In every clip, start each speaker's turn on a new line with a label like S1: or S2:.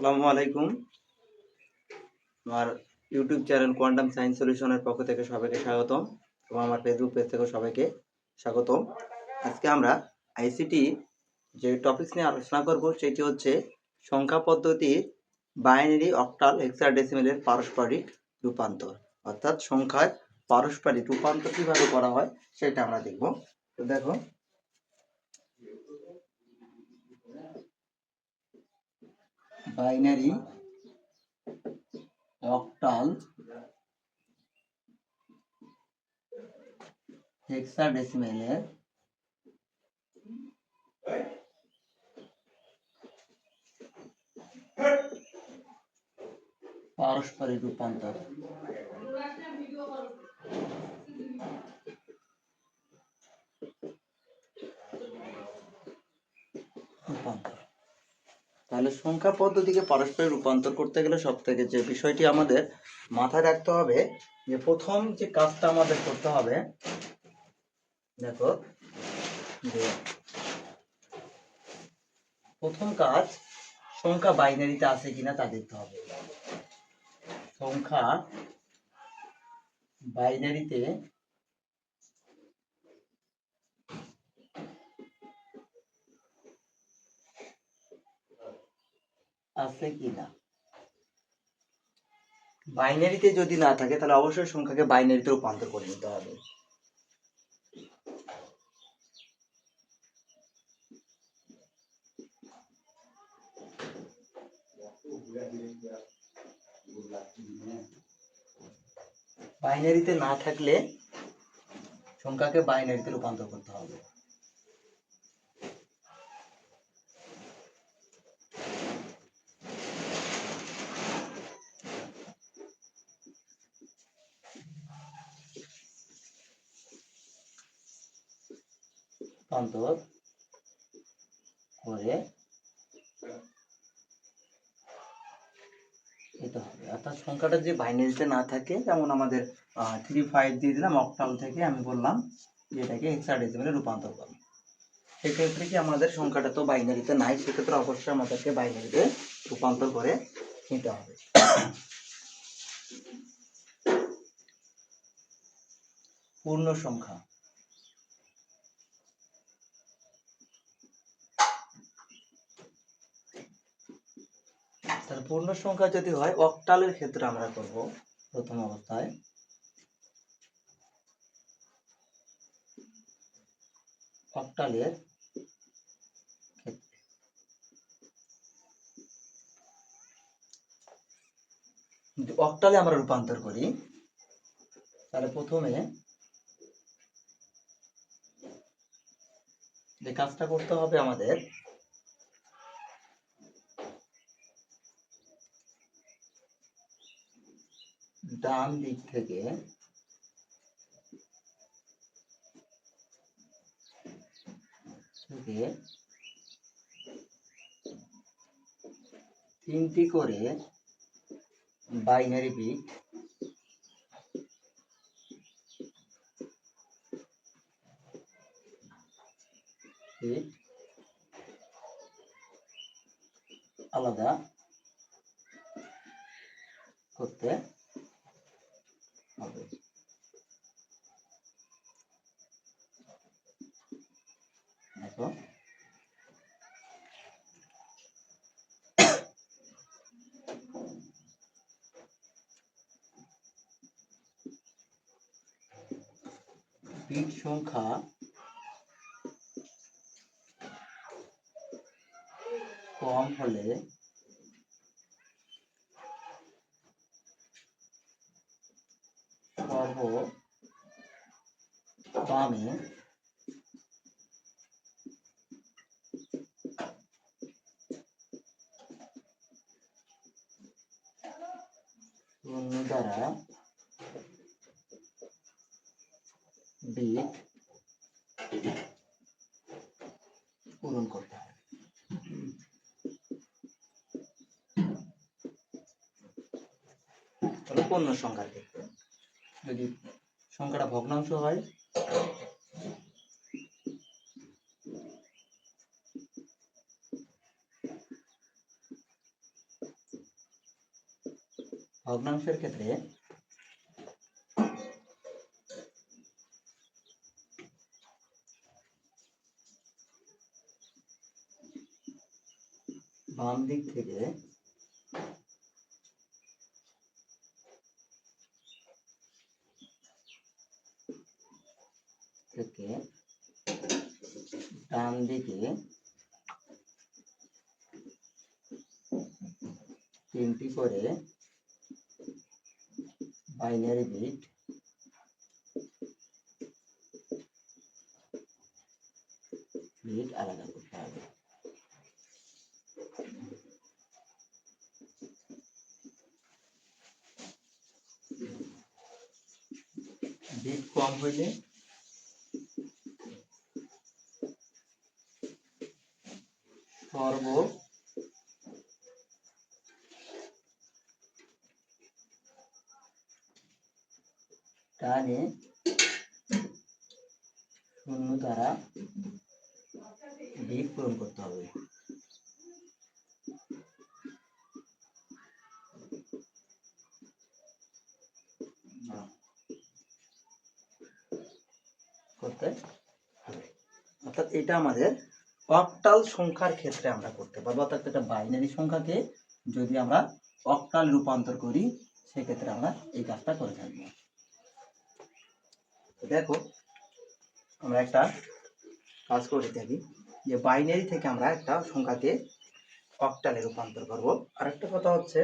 S1: আসসালামু আলাইকুম। আমার ইউটিউব চ্যানেল কোয়ান্টাম সায়েন্স সলিউশনের পক্ষ থেকে সবাইকে স্বাগতম এবং আমার ফেসবুক পেজ থেকে সবাইকে স্বাগতম। আজকে আমরা আইসিটি যে টপিকস নিয়ে আলোচনা করব সেটি হচ্ছে সংখ্যা পদ্ধতির বাইনারি অক্টাল হেক্সাডেসিমেলের পারস্পরিক রূপান্তর। অর্থাৎ সংখ্যার পারস্পরিক রূপান্তর কীভাবে করা হয় সেটা আমরা দেখব। তো দেখো বাইনারি অক্টাল হেক্সাডেসিমেলের পারস্পরিক রূপান্তর রূপান্তর তাহলে সংখ্যা পদ্ধতিকে পারস্পরিক রূপান্তর করতে গেলে সব থেকে যে বিষয়টি আমাদের মাথায় রাখতে হবে, যে প্রথম যে কাজটা আমাদের করতে হবে, দেখো, যে প্রথম কাজ সংখ্যা বাইনারিতে আছে কিনা তা দেখতে হবে। সংখ্যা বাইনারিতে আছে কিনা বাইনারিতে যদি না থাকে, তাহলে অবশ্যই সংখ্যাকে বাইনারিতে রূপান্তর করে নিতে হবে। বাইনারিতে না থাকলে সংখ্যাকে বাইনারিতে রূপান্তর করতে হবে। রূপান্তর করে এটা হবে। অর্থাৎ সংখ্যাটা যে বাইনারিতে না থাকে, যেমন আমাদের থ্রি ফাইভ দিয়ে দিলাম অক্টাল থেকে আমি বললাম যে এটাকে হেক্সাডেসিমেলে রূপান্তর করো সেক্ষেত্রে কি আমাদের সংখ্যাটা তো বাইনারিতে নাই, সেক্ষেত্রে অবশ্যই আমাদেরকে বাইনারিতে রূপান্তর করে নিতে হবে। পূর্ণ সংখ্যা। তাহলে পূর্ণ সংখ্যা যদি হয়, অক্টালের ক্ষেত্রে আমরা করব প্রথম অবস্থায়। অক্টালের অক্টালে আমরা রূপান্তর করি, তাহলে প্রথমে যে কাজটা করতে হবে আমাদের ডান দিক থেকে থেকে তিনটি করে বাইনারি বিট আলাদা করতে হবে দেখো বিট সংখ্যা কম হলে সর্ব বামে শূন্য দ্বারা বিট পূরণ করতে হবে। তাহলে পূর্ণ সংখ্যার ক্ষেত্রে যদি সংখ্যাটা ভগ্নাংশ হয় ভগ্নাংশের ক্ষেত্রে দিক থেকে থেকে ডান দিকে তিনটি করে বাইনারি বিট বিট আলাদা করতে হবে। বিট কম হইলে সর্ব ডানে শূন্য দ্বারা বিট পূরণ করতে হবে করতে হবে। অর্থাৎ এটা আমাদের অক্টাল সংখ্যার ক্ষেত্রে আমরা করতে পারব। অর্থাৎ একটা বাইনারি সংখ্যাকে যদি আমরা অক্টাল রূপান্তর করি, সেক্ষেত্রে আমরা এই কাজটা করে থাকব। দেখো, আমরা একটা কাজ করে থাকি যে বাইনারি থেকে আমরা একটা সংখ্যাকে অক্টালে রূপান্তর করব। আরেকটা কথা হচ্ছে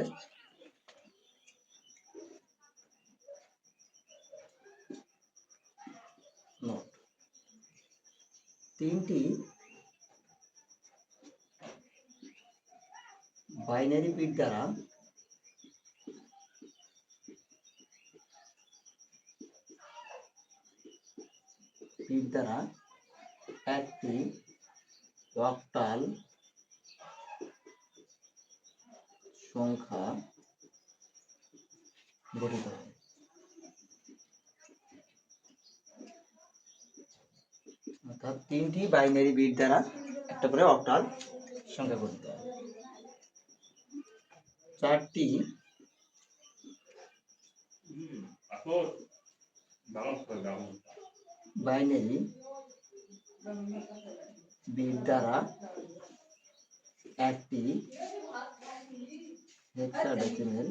S1: তিনটি বাইনারি বিট দ্বারা বিট দ্বারা একটি অক্টাল সংখ্যা গঠিত হয়। অর্থাৎ তিনটি বাইনারি বিট দ্বারা একটা করে অক্টাল সংখ্যা গঠিত হয় চারটি বাইনারি বিট দ্বারা একটি হেক্সাডেসিমেল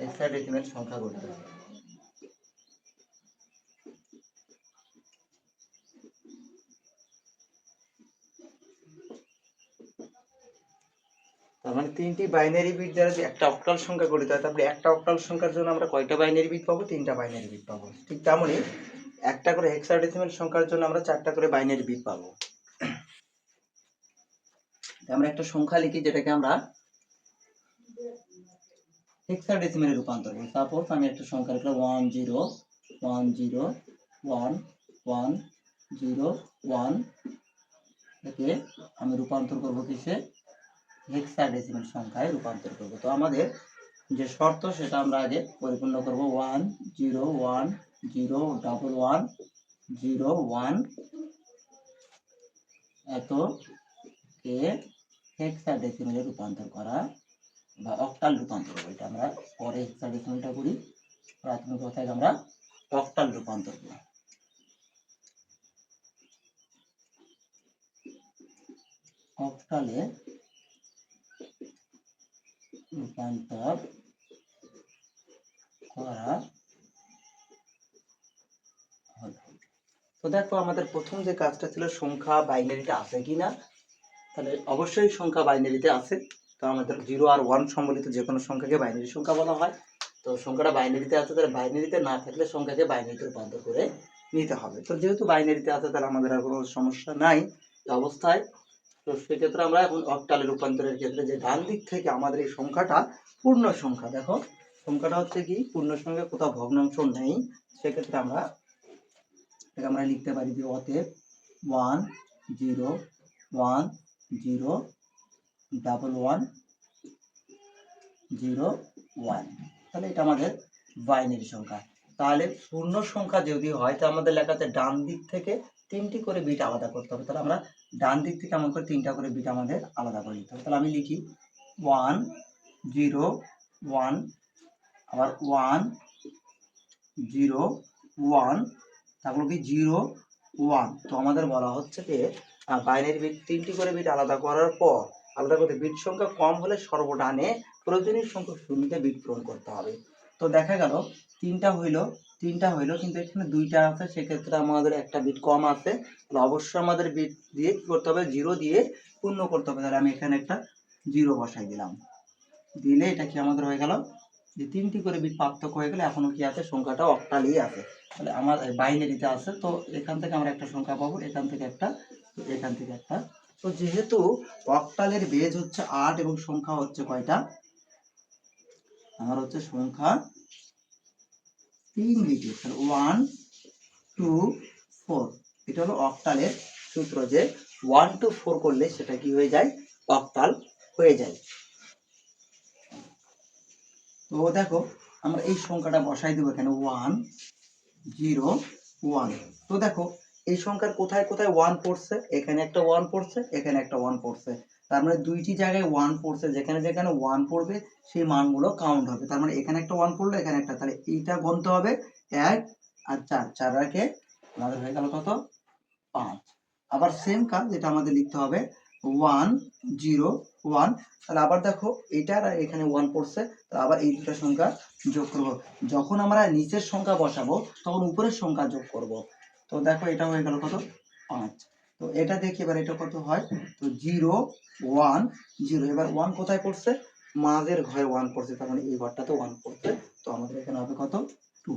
S1: হেক্সাডেসিমেল সংখ্যা হয় তার মানে তিনটি বাইনারি বিট দ্বারা যে একটা অক্টাল সংখ্যা গঠিত হয় তারপরে একটা অক্টাল সংখ্যার জন্য আমরা কয়টা বাইনারি বিট পাবো? তিনটা বাইনারি বিট পাবো। ঠিক তেমনই একটা করে হেক্সাডেসিমেল সংখ্যার জন্য আমরা চারটা করে বাইনারি বিট পাবো। আমরা একটা সংখ্যা লিখি যেটাকে আমরা হেক্সাডেসিমেলে রূপান্তর করি। সাপোজ আমি একটা সংখ্যা লিখলাম one zero one zero one one zero one একে আমি রূপান্তর করব কিসে? হেক্সাডেসিমেল সংখ্যায় রূপান্তর করব। তো আমাদের যে শর্ত, সেটা আমরা আগে পরিপূর্ণ করব। One zero one zero double one zero one এত কে হেক্সাডেসিমেলে রূপান্তর করা। বা অক্টাল রূপান্তর এটা আমরা। পরে হেক্সাডেসিমেলটা করি, প্রাথমিক অবস্থায় আমরা অক্টাল রূপান্তর করি। অক্টালে রূপান্তর করা তো দেখো, আমাদের প্রথম যে কাজটা ছিল, সংখ্যা বাইনারিতে আছে কি না তাহলে অবশ্যই সংখ্যা বাইনারিতে আছে। তো আমাদের জিরো আর ওয়ান সম্বলিত যে কোনো সংখ্যাকে বাইনারি সংখ্যা বলা হয়। তো সংখ্যাটা বাইনারিতে আছে, তাহলে বাইনারিতে না থাকলে সংখ্যাকে বাইনারিতে রূপান্তর করে নিতে হবে। তো যেহেতু বাইনারিতে আছে, তাহলে আমাদের আর কোনো সমস্যা নাই। অবস্থায় তো সেক্ষেত্রে আমরা এখন অক্টালে রূপান্তরের ক্ষেত্রে যে ডান দিক থেকে আমাদের এই সংখ্যাটা পূর্ণ সংখ্যা, দেখো। সংখ্যাটা হচ্ছে কি, পূর্ণ সংখ্যা, কোথাও ভগ্নাংশ নেই। সেক্ষেত্রে আমরা আমরা লিখতে পারি যে অতএব one zero one zero double one zero one তাহলে এটা আমাদের বাইনারি সংখ্যা। তাহলে পূর্ণ সংখ্যা যদি হয়, তাহলে আমাদের লেখাতে ডান দিক থেকে তিনটি করে বিট আলাদা করতে হবে। তাহলে আমরা ডান দিক থেকে এমন করে তিনটা করে বিট আমাদের আলাদা করে দিতে হবে। তাহলে আমি লিখি ওয়ান জিরো ওয়ান আবার ওয়ান জিরো ওয়ান তারপর কি জিরো ওয়ান তো আমাদের বলা হচ্ছে যে বাইনারি বিট তিনটি করে বিট আলাদা করার পর আলাদা করতে বিট সংখ্যা কম হলে সর্বডানে প্রয়োজনীয় সংখ্যক শূন্যতে বিট পূরণ করতে হবে। তো দেখা গেল, তিনটা হইল তিনটা হইল, কিন্তু এখানে দুইটা আছে, সেক্ষেত্রে আমাদের একটা বিট কম আছে। তাহলে অবশ্যই আমাদের বিট দিয়ে কি করতে হবে? জিরো দিয়ে পূর্ণ করতে হবে। তাহলে আমি এখানে একটা জিরো বসাই দিলাম। দিলে এটা কি আমাদের হয়ে গেল? যে তিনটি করে বিট পার্থক্য হয়ে গেলে এখনও কি আছে? সংখ্যাটা অক্টালি আছে। তাহলে আমার বাইনারিতে আছে, তো এখান থেকে আমরা একটা সংখ্যা পাবো। এখান থেকে একটা এখান থেকে একটা তো যেহেতু অক্টালের বেজ হচ্ছে আট এবং সংখ্যা হচ্ছে কয়টা? আমার হচ্ছে সংখ্যা তিন বিটি ওয়ান টু ফোর এটা হলো অক্টালের সূত্র যে ওয়ান টু ফোর করলে সেটা কি হয়ে যায়? অক্টাল হয়ে যায়। তো দেখো, আমরা এই সংখ্যাটা বসাই দেবো এখানে ওয়ান জিরো ওয়ান তো দেখো এই সংখ্যার কোথায় কোথায় ওয়ান পড়ছে? এখানে একটা ওয়ান পড়ছে, এখানে একটা ওয়ান পড়ছে। তার মানে দুইটি জায়গায় ওয়ান পড়ছে। যেখানে যেখানে ওয়ান পড়বে, সেই মানগুলো কাউন্ট হবে। তার মানে এখানে একটা ওয়ান পড়ল, এখানে একটা। তাহলে এইটা গণতে হবে এক আর চার। চার রাখে আমাদের হয়ে গেল কত? পাঁচ। আবার সেম কাজ যেটা আমাদের লিখতে হবে ওয়ান জিরো ওয়ান তাহলে আবার দেখো এটার আর এখানে ওয়ান পড়ছে তাহলে আবার এই দুটো সংখ্যা যোগ করব। যখন আমরা নিচের সংখ্যা বসাবো, তখন উপরের সংখ্যা যোগ করব। তো দেখো এটা হয়ে গেল কত? পাঁচ। তো এটা দেখি এবার এটা কত হয়? তো জিরো, ওয়ান, জিরো। এবার ওয়ান কোথায় পড়ছে? মাঝের ঘরে ওয়ান পড়ছে, তার মানে এই ঘরটাতে ওয়ান পড়ছে। তো আমাদের এখানে হবে কত? টু।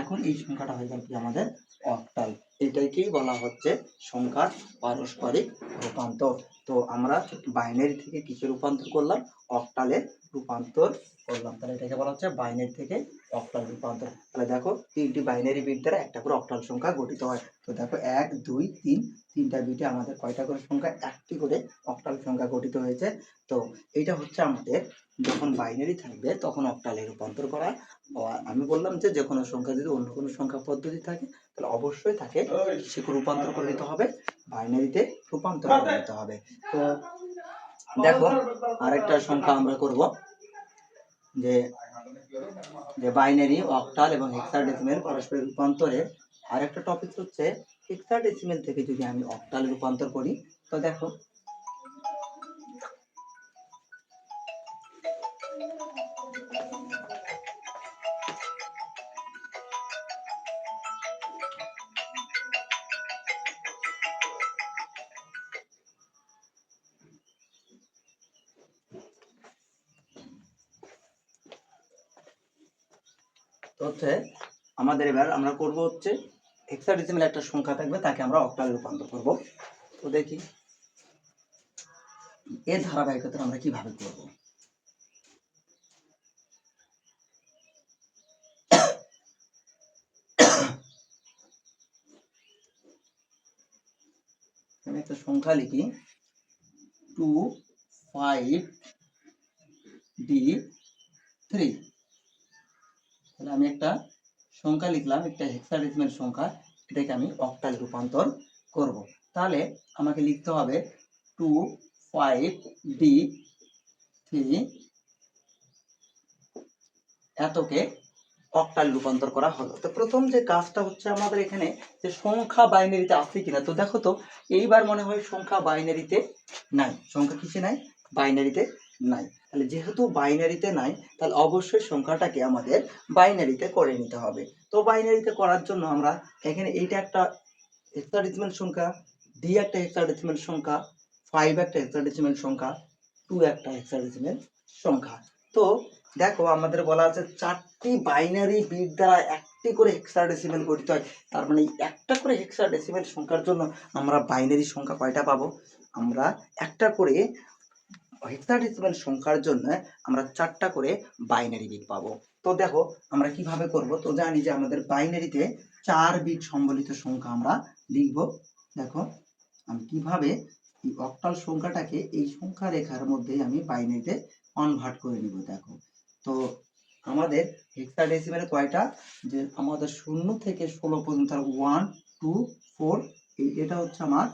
S1: এখন এই সংখ্যাটা হয়ে গেল কি আমাদের? অক্টাল। এটাকেই বলা হচ্ছে সংখ্যার পারস্পরিক রূপান্তর। তো আমরা বাইনারি থেকে কিসে রূপান্তর করলাম? অক্টালে রূপান্তর করলাম। তাহলে এটাকে বলা হচ্ছে বাইনারি থেকে অক্টাল রূপান্তর তাহলে দেখো তিনটি বাইনারি বিট দ্বারা একটা করে অক্টাল সংখ্যা গঠিত হয়। তো দেখো এক, দুই, তিন, তিনটা বিটে আমাদের কয়টা করে সংখ্যা? একটি করে অক্টাল সংখ্যা গঠিত হয়েছে। তো এটা হচ্ছে আমাদের যখন বাইনারি থাকবে তখন অক্টালে রূপান্তর করা। আমি বললাম যে যে কোনো সংখ্যা যদি অন্য কোনো সংখ্যা পদ্ধতি থাকে, তাহলে অবশ্যই তাকে কিসে রূপান্তর করে নিতে হবে। বাইনারিতে রূপান্তর করে দিতে হবে। তো দেখো আরেকটা সংখ্যা আমরা করব। যে যে বাইনারি অক্টাল এবং হেক্সাডেসিমেল পারস্পরিক রূপান্তরে আরেকটা টপিক হচ্ছে হেক্সাডেসিমেল থেকে যদি আমি অক্টাল রূপান্তর করি, তো দেখো আমাদের এবার আমরা করব হচ্ছে হেক্সাডেসিমেল একটা সংখ্যা থাকবে, তাকে আমরা অক্টালে রূপান্তর করব। তো দেখি, এর ধারাবাহিকতা আমরা কীভাবে করব? আমি একটা সংখ্যা লিখি টু ফাইভ ডি থ্রি তাহলে আমি একটা সংখ্যা লিখলাম, একটা হেক্সাডেসিমেল সংখ্যা, এটাকে আমি অক্টালে রূপান্তর করব। তাহলে আমাকে লিখতে হবে টু ফাইভ ডি থ্রি এতকে অক্টাল রূপান্তর করা হলো। তো প্রথম যে কাজটা হচ্ছে আমাদের এখানে যে সংখ্যা বাইনারিতে আছে কিনা, তো দেখো তো, এইবার মনে হয় সংখ্যা বাইনারিতে নাই। সংখ্যা কিসে নাই? বাইনারিতে নাই। তাহলে যেহেতু বাইনারিতে নাই, তাহলে অবশ্যই সংখ্যাটাকে আমাদের বাইনারিতে করে নিতে হবে। তো বাইনারিতে করার জন্য আমরা এখানে এইটা একটা হেক্সাডেসিমেল সংখ্যা ডি একটা হেক্সাডেসিমেল সংখ্যা ফাইভ একটা হেক্সাডেসিমেল সংখ্যা টু একটা হেক্সাডেসিমেল সংখ্যা। তো দেখো আমাদের বলা আছে চারটি বাইনারি বিট দ্বারা একটি করে হেক্সাডেসিমেল গঠিত হয়। তার মানে একটা করে হেক্সাডেসিমেল সংখ্যার জন্য আমরা বাইনারি সংখ্যা কয়টা পাবো? আমরা একটা করে হেক্সাডেসিমেল সংখ্যার জন্য আমরা চারটা করে বাইনারি বিট পাবো। তো দেখো, আমরা কীভাবে করব? তো জানি যে আমাদের বাইনারিতে চার বিট সম্বলিত সংখ্যা আমরা লিখব। দেখো, আমি কীভাবে এই অক্টাল সংখ্যাটাকে এই সংখ্যা রেখার মধ্যে আমি বাইনারিতে কনভার্ট করে নিব, দেখো। তো আমাদের হেক্সাডেসিমেলে কয়টা? যে আমাদের শূন্য থেকে ষোলো পর্যন্ত ওয়ান টু ফোর এটা হচ্ছে আমার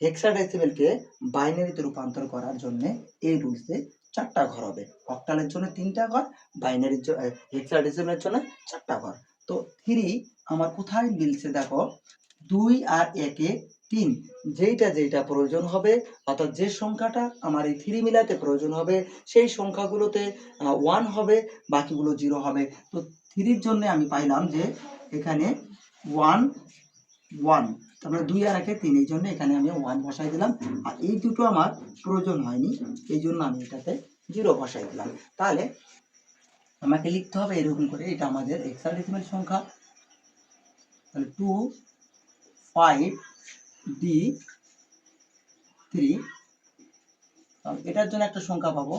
S1: হেক্সাডেসিমেলকে বাইনারিতে রূপান্তর করার জন্য এই রুলসে চারটা ঘর হবে। অক্টালের জন্য তিনটা ঘর, বাইনারির জন্য হেক্সাডেসিমেলের জন্য চারটা ঘর। তো থ্রি আমার কোথায় মিলছে দেখো? দুই আর একে তিন। যেইটা যেইটা প্রয়োজন হবে, অর্থাৎ যে সংখ্যাটা আমার এই থ্রি মিলাতে প্রয়োজন হবে, সেই সংখ্যাগুলোতে ওয়ান হবে, বাকিগুলো জিরো হবে। তো থ্রির জন্য আমি পাইলাম যে এখানে ওয়ান ওয়ান তারপরে দুই আর একে তিন, এই জন্য এখানে আমি ওয়ান বসাই দিলাম। আর এই দুটো আমার প্রয়োজন হয়নি, এই জন্য আমি এটাতে জিরো বসাই দিলাম। তাহলে আমাকে লিখতে হবে এরকম করে, এটা আমাদের এক্সাডেসিমাল সংখ্যা। তাহলে টু ফাইভ ডি থ্রি এটার জন্য একটা সংখ্যা পাবো।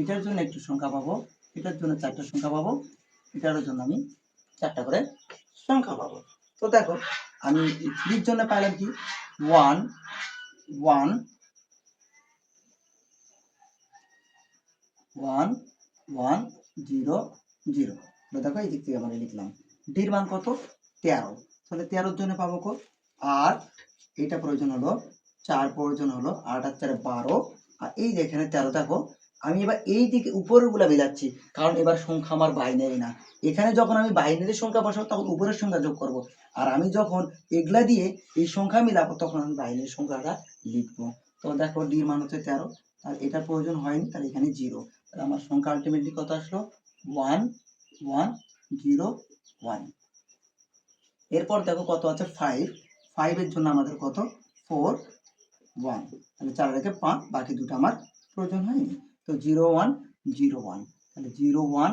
S1: এটার জন্য একটু সংখ্যা পাবো। এটার জন্য চারটা সংখ্যা পাবো। এটার জন্য আমি চারটা করে সংখ্যা পাবো। তো দেখো, আমি থ্রির জন্য পাইলাম কি? One one one one, zero zero. দেখো এই দিক থেকে আমরা লিখলাম। ডির মান কত? তেরো। তাহলে তেরোর জন্য পাবো কত আট। এইটা প্রয়োজন হলো চার প্রয়োজন হলো আট আর চারে বারো। আর এই যে এখানে তেরো দেখো আমি এবার এই দিকে উপরেরগুলা মিলাচ্ছি, কারণ এবার সংখ্যা আমার বাইনারি না। এখানে যখন আমি বাইনারি সংখ্যা বসাবো, তখন উপরের সংখ্যা যোগ করব। আর আমি যখন এগুলা দিয়ে এই সংখ্যা মিলাবো, তখন আমি বাইনারি সংখ্যাটা লিখব। তো দেখো, ডির মান হচ্ছে তেরো। আর এটা প্রয়োজন হয়নি, তাহলে এখানে জিরো। তাহলে আমার সংখ্যা আলটিমেটলি কত আসলো? One one, zero, one. এরপর দেখো কত আছে? ফাইভ। ফাইভের জন্য আমাদের কত? Four, one. তাহলে চার রেখে পাঁচ, বাকি দুটো আমার প্রয়োজন হয়নি। তো জিরো ওয়ান জিরো ওয়ান। তাহলে জিরো ওয়ান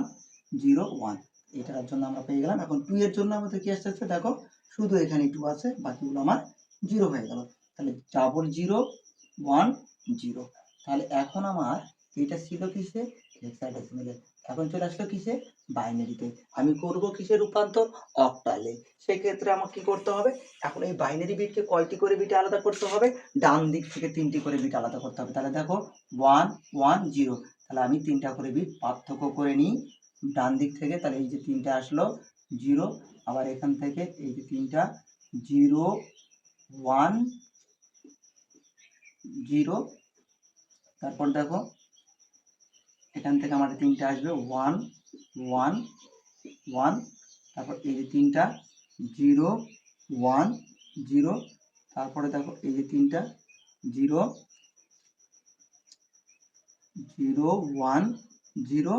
S1: জিরো ওয়ান। এটার জন্য আমরা পেয়ে গেলাম। এখন টু এর জন্য আমাদের কি আসতেছে দেখো, শুধু এখানে টু আছে, বাকিগুলো আমার জিরো হয়ে গেল। তাহলে ডাবল জিরো ওয়ান জিরো। তাহলে এখন আমার, এটা ছিল কিসে? হেক্সাডেসিমেলে এখন চলে আসলো কিসে? বাইনারিতে। আমি করব কিসে রূপান্তর? অক্টালে। সেক্ষেত্রে আমাকে কি করতে হবে? এখন এই বাইনারি বিটকে কয়টি করে বিট আলাদা করতে হবে? ডান দিক থেকে তিনটি করে বিট আলাদা করতে হবে। তাহলে দেখো, ওয়ান ওয়ান, জিরো। তাহলে আমি তিনটা করে বিট পার্থক্য করে নিই। ডান দিক থেকে তাহলে এই যে তিনটা আসলো, জিরো। আবার এখান থেকে এই যে তিনটা, জিরো, ওয়ান, জিরো। তারপর দেখো, এখান থেকে আমাদের তিনটা আসবে, ওয়ান ওয়ান ওয়ান, তারপর এই যে তিনটা, জিরো, ওয়ান, জিরো, তারপরে দেখো এই যে তিনটা, জিরো জিরো, ওয়ান, জিরো,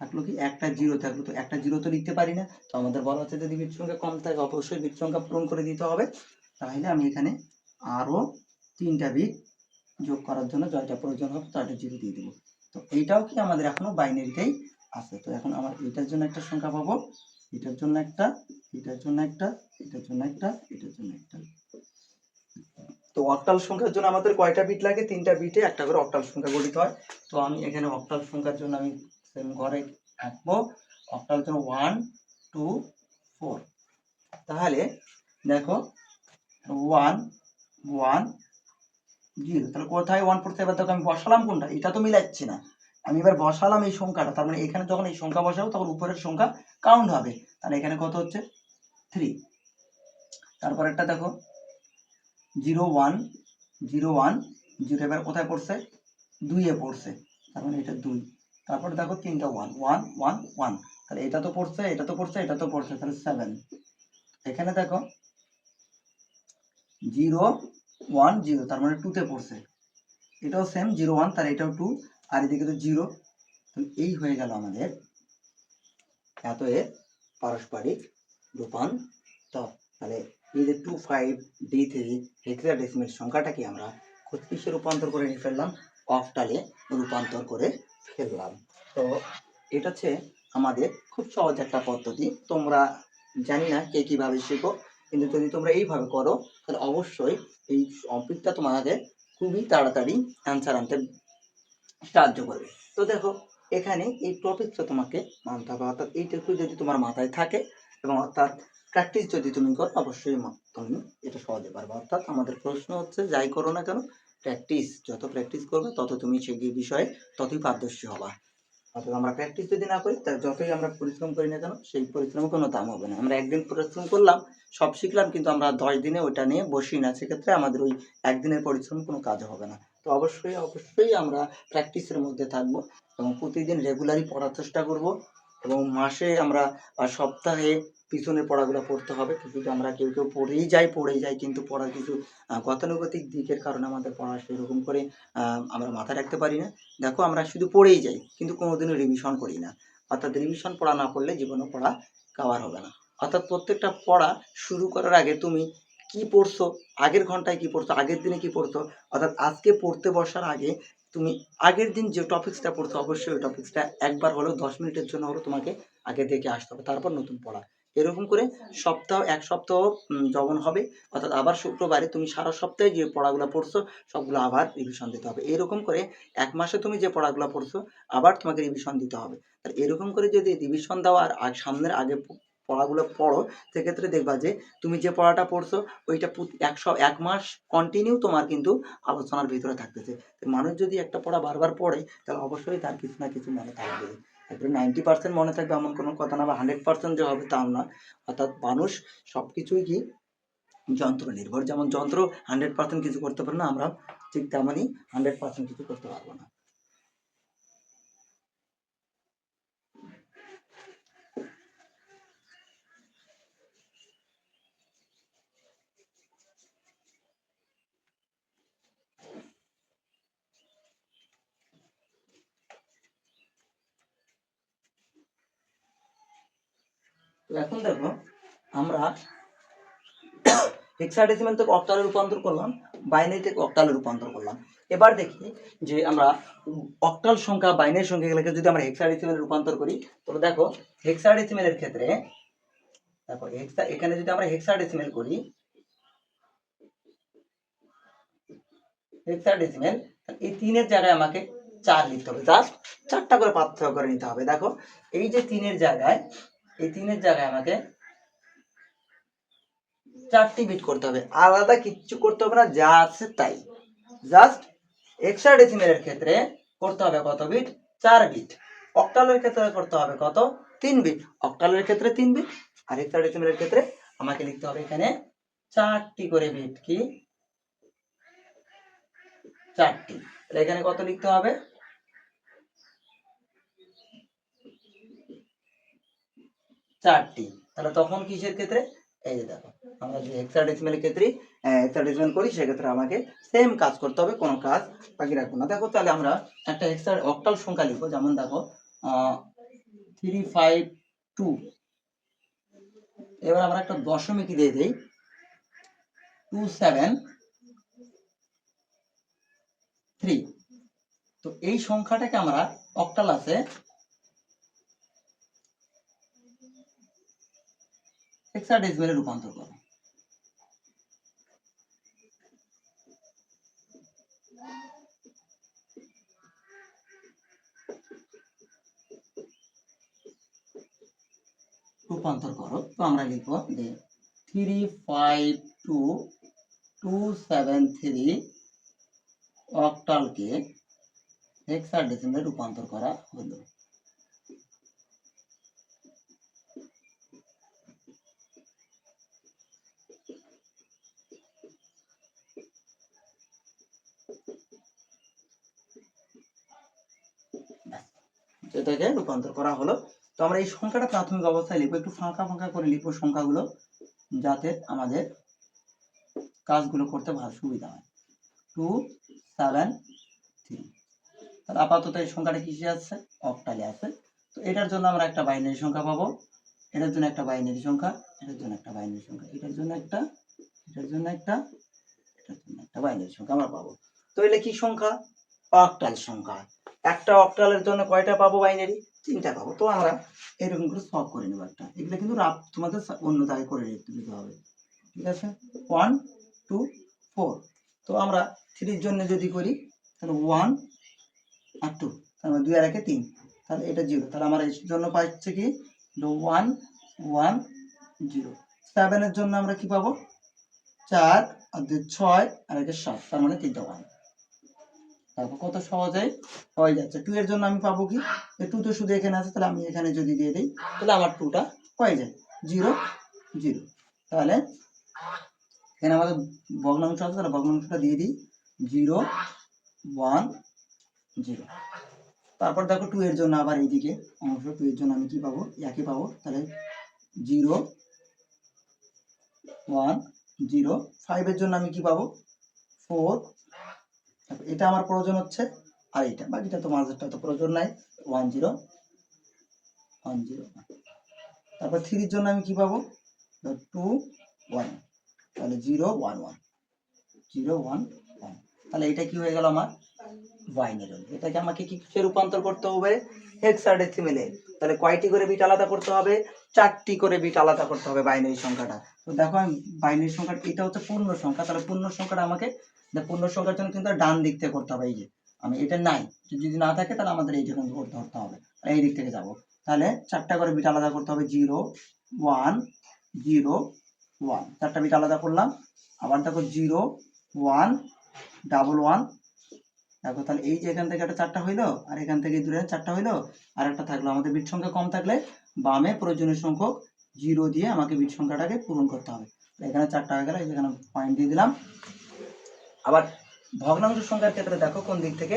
S1: থাকল কি একটা জিরো, থাকল তো একটা জিরো তো লিখতে পারি না। তো আমাদের বলা হচ্ছে যদি বিট সংখ্যা কম থাকে অবশ্যই বিট সংখ্যা পূরণ করে দিতে হবে। তাহলে আমি এখানে আরও তিনটা বিট যোগ করার জন্য জয়টা প্রয়োজন হবে তাটা জিরো দিয়ে দেবো। তো এইটাও কি আমাদের এখনও বাইনারিতেই আছে। তো এখন আমার এটার জন্য একটা সংখ্যা পাবো। এটার জন্য একটা, এটার জন্য একটা, এটার জন্য একটা, এটার জন্য একটা। তো অক্টাল সংখ্যার জন্য আমাদের কয়টা বিট লাগে? তিনটা বিটে একটা করে অক্টাল সংখ্যা গঠিত হয়। তো আমি এখানে অক্টাল সংখ্যার জন্য আমি সেম ঘরে আঁকবো অক্টাল জন্য ওয়ান টু ফোর তাহলে দেখো ওয়ান ওয়ান জিরো তাহলে কোথায় ওয়ান পড়তে এবার দেখো আমি বসালাম কোনটা। এটা তো মিলাচ্ছি না। আমি এবার বসালাম এই সংখ্যাটা, তার মানে এখানে যখন এই সংখ্যা বসাবো তখন উপরের সংখ্যা কাউন্ট হবে। তাহলে এখানে কত হচ্ছে? থ্রি তারপর একটা দেখো zero one zero one zero এবার কোথায় পড়ছে? দুইয়ে পড়ছে, তার মানে এটা দুই। তারপরে দেখো তিনটা ওয়ান ওয়ান ওয়ান ওয়ান তাহলে এটা তো পড়ছে, এটা তো পড়ছে, এটা তো পড়ছে, তাহলে সেভেন এখানে দেখো জিরো ওয়ান জিরো তার মানে টুতে পড়ছে। এটাও সেম জিরো ওয়ান তার এটাও টু আর এদিকে তো জিরো। এই হয়ে গেল আমাদের এত এর পারস্পরিক রূপান্তর তাহলে এই যে two five D three hexadecimal সংখ্যাটাকে আমরা কিসে রূপান্তর করে নিয়ে ফেললাম অফটালে রূপান্তর করে ফেললাম। তো এটা হচ্ছে আমাদের খুব সহজ একটা পদ্ধতি। তোমরা জানি না কে কীভাবে শেখো, কিন্তু যদি তোমরা এইভাবে করো, তাহলে অবশ্যই এই টপিকটা তোমাদের খুবই তাড়াতাড়ি অ্যান্সার আনতে সাহায্য করবে। তো দেখো, এখানে এই টপিকটা তোমাকে মানতে হবে। অর্থাৎ এইটুকু যদি তোমার মাথায় থাকে এবং অর্থাৎ প্র্যাকটিস যদি তুমি করো, অবশ্যই তুমি এটা সহজে পারবে। অর্থাৎ আমাদের প্রশ্ন হচ্ছে, যাই করো না কেন প্র্যাকটিস যত প্র্যাকটিস করবে, তত তুমি সেই বিষয়ে ততই পারদর্শী হবা। অর্থাৎ আমরা প্র্যাকটিস যদি না করি তার যতই আমরা পরিশ্রম করি না কেন, সেই পরিশ্রমের কোনো দাম হবে না। আমরা একদিন পরিশ্রম করলাম, সব শিখলাম, কিন্তু আমরা দশ দিনে ওইটা নিয়ে বসি না। সেক্ষেত্রে আমাদের ওই একদিনের পরিশ্রম কোনো কাজ হবে না। তো অবশ্যই অবশ্যই আমরা প্র্যাকটিসের মধ্যে থাকব এবং প্রতিদিন রেগুলারই পড়ার চেষ্টা করব এবং মাসে আমরা সপ্তাহে পিছনে পড়াগুলো পড়তে হবে। কিছু আমরা কেউ কেউ পড়েই যাই পড়েই যাই, কিন্তু পড়ার কিছু গতানুগতিক দিকের কারণে আমাদের পড়া সেরকম করে আমরা মাথায় রাখতে পারি না। দেখো, আমরা শুধু পড়েই যাই, কিন্তু কোনোদিনও রিভিশন করি না। অর্থাৎ রিভিশন পড়া না পড়লে জীবনে পড়া কাভার হবে না। অর্থাৎ প্রত্যেকটা পড়া শুরু করার আগে তুমি কি পড়ছো? আগের ঘন্টায় কি পড়ছো? আগের দিনে কি পড়ছো? অর্থাৎ আজকে পড়তে বসার আগে তুমি আগের দিন যে টপিক্সটা পড়ছো, অবশ্যই ওই টপিক্সটা একবার হলেও দশ মিনিটের জন্য হলেও তোমাকে আগে দেখে আসতে হবে, তারপর নতুন পড়া। এরকম করে সপ্তাহ, এক সপ্তাহ যখন হবে, অর্থাৎ আবার শুক্রবারে তুমি সারা সপ্তাহে যে পড়াগুলো পড়ছো, সবগুলো আবার রিভিশন দিতে হবে। এরকম করে এক মাসে তুমি যে পড়াগুলো পড়ছো, আবার তোমাকে রিভিশন দিতে হবে। আর এরকম করে যদি রিভিশন দেওয়ার আর সামনের আগে পড়াগুলো পড়ো, সেক্ষেত্রে দেখবা যে তুমি যে পড়াটা পড়ছো, ওইটা একশো, এক মাস কন্টিনিউ তোমার কিন্তু আলোচনার ভিতরে থাকতেছে। মানুষ যদি একটা পড়া বারবার পড়ে, তাহলে অবশ্যই তার কিছু না কিছু মনে থাকবে। তারপরে নাইনটি পার্সেন্ট মনে থাকবে এমন কোনো কথা না বা হান্ড্রেড পার্সেন্ট যে হবে তাও না। অর্থাৎ মানুষ সব কিছুই কি? যন্ত্র, নির্ভর। যেমন যন্ত্র হান্ড্রেড পার্সেন্ট কিছু করতে পারে না, আমরা ঠিক তেমনই হান্ড্রেড পার্সেন্ট কিছু করতে পারব না। তো এখন দেখো, আমরা হেক্সাডেসিমাল থেকে অক্টালে রূপান্তর করলাম বাইনারি থেকে অক্টালে রূপান্তর করলাম। এবার দেখি যে আমরা অক্টাল সংখ্যা বাইনারি সংখ্যাগুলোকে যদি আমরা হেক্সাডেসিমালে রূপান্তর করি তবে দেখো হেক্সাডেসিমালের ক্ষেত্রে, দেখো হেক্সা এখানে যদি আমরা হেক্সাডেসিমাল করি হেক্সাডেসিমাল এই তিনের জায়গায় আমাকে চার লিখতে হবে। জাস্ট চারটা করে পার্থক্য করে নিতে হবে। দেখো, এই যে তিনের জায়গায় এই তিনের জায়গায় আমাকে চারটি বিট করতে হবে। আলাদা কিচ্ছু করতে হবে না, যা আছে তাই। জাস্ট এক্সট্রা ডেসিমেলের ক্ষেত্রে করতে হবে কত বিট চার বিট অক্টালের ক্ষেত্রে করতে হবে কত? তিন বিট অক্টালের ক্ষেত্রে তিন বিট আর এক্সট্রা ডেসিমেলের ক্ষেত্রে আমাকে লিখতে হবে এখানে চারটি করে বিট কি? চারটি। তাহলে এখানে কত লিখতে হবে? চারটি। তাহলে তখন কিসের ক্ষেত্রে? এই যে দেখো, আমরা যে হেক্সাডেসিমেলের ক্ষেত্রে হেক্সাডেসিমেল করি, সেক্ষেত্রে আমাকে সেম কাজ করতে হবে, কোনো কাজ বাকি রাখব না। দেখো তাহলে আমরা একটা হেক্সা অক্টাল সংখ্যা লিখব, যেমন দেখো থ্রি ফাইভ টু এবার আমরা একটা দশমিক দিয়ে দিই টু সেভেন থ্রি তো এই সংখ্যাটাকে আমরা অক্টাল আছে হেক্সাডেসিমেলে রূপান্তর করো। রূপান্তর করো। তো আমরা লিখব যে three five two two seven three অক্টালকে হেক্সাডেসিমেলে রূপান্তর করা হলো। এটাকে রূপান্তর করা হলো। তো আমরা এই সংখ্যাটা প্রাথমিক অবস্থায় লিখব। একটু ফাঁকা ফাঁকা করে লিখব সংখ্যাগুলো, যাতে আমাদের কাজগুলো করতে ভালো সুবিধা হয়। টু সেভেন থ্রি তাহলে আপাতত এই সংখ্যাটা কিসে আছে অক্টালে আছে তো এটার জন্য আমরা একটা বাইনারি সংখ্যা পাবো। এটার জন্য একটা বাইনারি সংখ্যা, এটার জন্য একটা বাইনারি সংখ্যা, এটার জন্য একটা, এটার জন্য একটা, এটার জন্য একটা বাইনারি সংখ্যা আমরা পাবো। তো এটা কি সংখ্যা? অক্টাল সংখ্যা। একটা অক্টালের জন্য কয়টা পাবো বাইনারি তিনটা পাবো। তো আমরা এরকম করে সলভ করে নেব একটা। এগুলো কিন্তু রাত তোমাদের অন্য জায়গায় করে দিতে হবে। ঠিক আছে? ওয়ান টু ফোর তো আমরা থ্রির জন্য যদি করি, তাহলে ওয়ান আর টু তাহলে দুই আর একে তিন। তাহলে এটা জিরো তাহলে আমার এর জন্য পাচ্ছে কি? ওয়ান ওয়ান জিরো সেভেনের জন্য আমরা কি পাবো? চার, আর দুই ছয়, আর একে সাত। তার মানে তিনটা ওয়ান তারপর কত সহজে হয়ে যাচ্ছে টু এর জন্য আমি পাবো কি? টু তো শুধু এখানে আছে, তাহলে আমি এখানে যদি দিয়ে দিই, তাহলে আমার টুটা হয়ে যায়। জিরো জিরো তাহলে এখানে আমাদের ভগ্নাংশ আছে, তাহলে ভগ্নাংশটা দিয়ে দিই। জিরো ওয়ান জিরো তারপর দেখো টু এর জন্য আবার এইদিকে অংশ টু এর জন্য আমি কি পাবো? একই পাবো। তাহলে জিরো ওয়ান জিরো ফাইভের জন্য আমি কি পাবো? ফোর এটা আমার প্রয়োজন হচ্ছে আর এটা। বাকিটা তো মাঝেরটা তো প্রয়োজন নাই। ওয়ান জিরো ওয়ান জিরো তারপর থ্রির জন্য আমি কি পাবো? টু ওয়ান তাহলে zero one one zero one one তাহলে এটা কি হয়ে গেল আমার? বাইনারি এটাকে আমাকে কি কিসে রূপান্তর করতে হবে? হেক্সাডেসিমেলে তাহলে কয়টি করে বিট আলাদা করতে হবে? চারটি করে বিট আলাদা করতে হবে বাইনারি সংখ্যাটা। তো দেখো আমি বাইনারি সংখ্যা এটা হচ্ছে পূর্ণ সংখ্যা। তাহলে পূর্ণ সংখ্যাটা আমাকে পূর্ণ সংখ্যার জন্য কিন্তু ডান দিক থেকে করতে হবে, এই যে। আমি এটা নাই যদি না থাকে তাহলে আমাদের এইটা কিন্তু করতে করতে হবে। এই দিক থেকে যাব। তাহলে চারটা করে বিট আলাদা করতে হবে, জিরো, ওয়ান জিরো, ওয়ান। চারটা বিট আলাদা করলাম, আবার দেখো জিরো, ওয়ান, ডাবল ওয়ান। দেখো তাহলে এই যে এখান থেকে একটা চারটা হইল, আর এখান থেকে দূরে চারটা হইল, আর একটা থাকল। আমাদের বিট সংখ্যা কম থাকলে বামে প্রয়োজনীয় সংখ্যক জিরো দিয়ে আমাকে বিট সংখ্যাটাকে পূরণ করতে হবে। এখানে চারটা হয়ে গেল এখানে পয়েন্ট দিয়ে দিলাম। আবার ভগ্নাংশ সংখ্যার ক্ষেত্রে দেখো কোন দিক থেকে?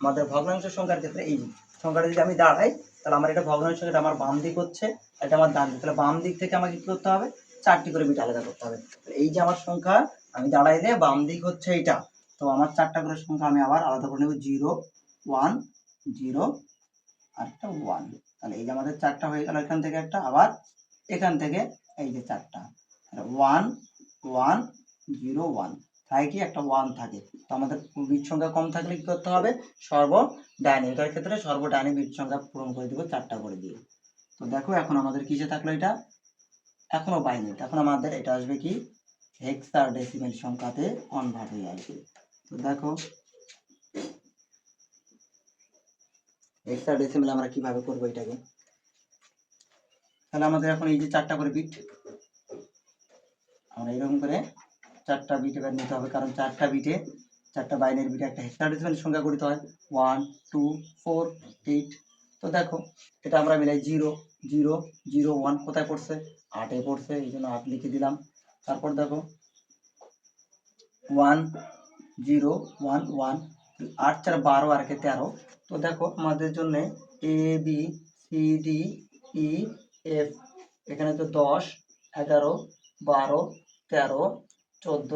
S1: আমাদের ভগ্নাংশ সংখ্যার ক্ষেত্রে এই সংখ্যাটা যদি আমি দাঁড়াই, তাহলে আমার এটা ভগ্নাংশ সংখ্যাটা আমার বাম দিক হচ্ছে এটা আমার ডান দিক। তাহলে বাম দিক থেকে আমাকে কি করতে হবে? চারটি করে বিট আলাদা করতে হবে। এই যে আমার সংখ্যা, আমি দাঁড়াই দাঁড়াইলে বাম দিক হচ্ছে এইটা। তো আমার চারটা করে সংখ্যা আমি আবার আলাদা করে নেব জিরো, ওয়ান, জিরো আর একটা ওয়ান। তাহলে এই যে আমাদের চারটা হয়ে গেল এখান থেকে একটা, আবার এখান থেকে এই যে চারটা। One one, zero, one. থাকে কি একটা ওয়ান থাকে। তো আমাদের বিট সংখ্যা কম থাকলে কি করতে হবে? সর্ব ডাইনে এটার ক্ষেত্রে সর্ব ডাইনে বিট সংখ্যা পূরণ করে দেবো, চারটা করে দিয়ে। তো দেখো, এখন আমাদের কিসে থাকল এটা? এখনও বাইনারি এখন আমাদের এটা আসবে কি? হেক্সার ডেসিমেল সংখ্যাতে কনভার্ট হয়ে আসবে। তো দেখো হেক্সার ডেসিমেল আমরা কীভাবে করব এটাকে? তাহলে আমাদের এখন এই যে চারটা করে বিট, আমরা এরকম করে চারটা বিট এবার নিতে হবে, কারণ চারটা বিটে চারটা বাইনের বিটে একটা হেক্সাডেসিমেল সংখ্যা গঠিত হয়। ওয়ান টু ফোর এইট তো দেখো, এটা আমরা মিলাই জিরো জিরো জিরো ওয়ান কোথায় পড়ছে? আটে পড়ছে, এই জন্য আট লিখে দিলাম। তারপর দেখো ওয়ান জিরো ওয়ান ওয়ান আট চার বারো, আর একে তেরো। তো দেখো, আমাদের জন্য A B C D E F এখানে তো দশ, এগারো, বারো, তেরো চোদ্দ,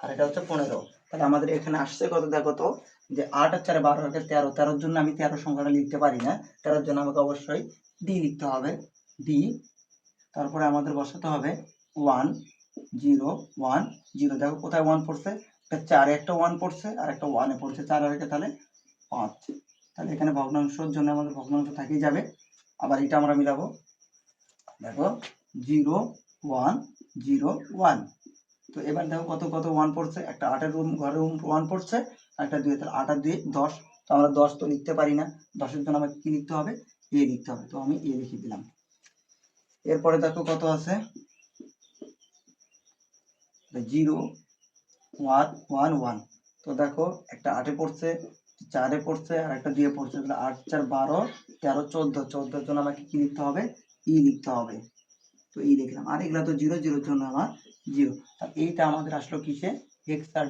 S1: আর এটা হচ্ছে পনেরো। তাহলে আমাদের এখানে আসছে কত? দেখো তো, যে আট আর চারে বারো একটা তেরো। তেরোর জন্য আমি তেরো সংখ্যাটা লিখতে পারি না। তেরোর জন্য আমাকে অবশ্যই ডি লিখতে হবে। ডি তারপরে আমাদের বসাতে হবে ওয়ান জিরো ওয়ান জিরো দেখো কোথায় ওয়ান পড়ছে? একটা চারে একটা ওয়ান পড়ছে, আর একটা ওয়ানে পড়ছে। চার আর তাহলে পাঁচ। তাহলে এখানে ভগ্নাংশের জন্য আমাদের ভগ্নাংশ থেকেই যাবে। আবার এটা আমরা মিলাবো। দেখো জিরো ওয়ান জিরো ওয়ান তো এবার দেখো কত কত ওয়ান পড়ছে? একটা আটের রুম ঘরের রুম ওয়ান পড়ছে একটা দুই তাহলে আট আর দুই দশ। তো আমরা দশ তো লিখতে পারি না। দশের জন্য আমাকে কি লিখতে হবে? এ লিখতে হবে। তো আমি এ লিখে দিলাম। এরপরে দেখো কত আছে? জিরো ওয়ান ওয়ান ওয়ান তো দেখো, একটা আটে পড়ছে, চারে পড়ছে, আর একটা দুয়ে পড়ছে। তাহলে আট, চার, বারো, তেরো, চোদ্দ। চোদ্দোর জন্য আমাকে কি লিখতে হবে? ই লিখতে হবে। তো ই লিখলাম। আর এগুলো তো জিরো জিরোর জন্য আমার জিরো। এইটা আমাদের আসলো কিসে?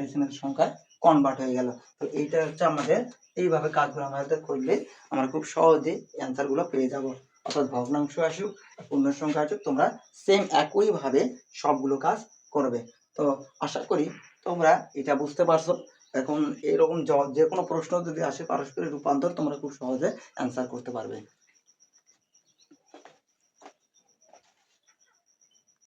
S1: ডেসিমেল সংখ্যায় কনভার্ট হয়ে গেল। তো এইটা হচ্ছে আমাদের এইভাবে কাজগুলো আমাদের করলে আমরা খুব সহজে অ্যান্সারগুলো পেয়ে যাব। অর্থাৎ ভগ্নাংশ আসুক, পূর্ণ সংখ্যা আসুক, তোমরা সেম একইভাবে সবগুলো কাজ করবে। তো আশা করি তোমরা এটা বুঝতে পারছ। এখন এরকম যে কোনো প্রশ্ন যদি আসে, পারস্পরিক রূপান্তর তোমরা খুব সহজে অ্যান্সার করতে পারবে।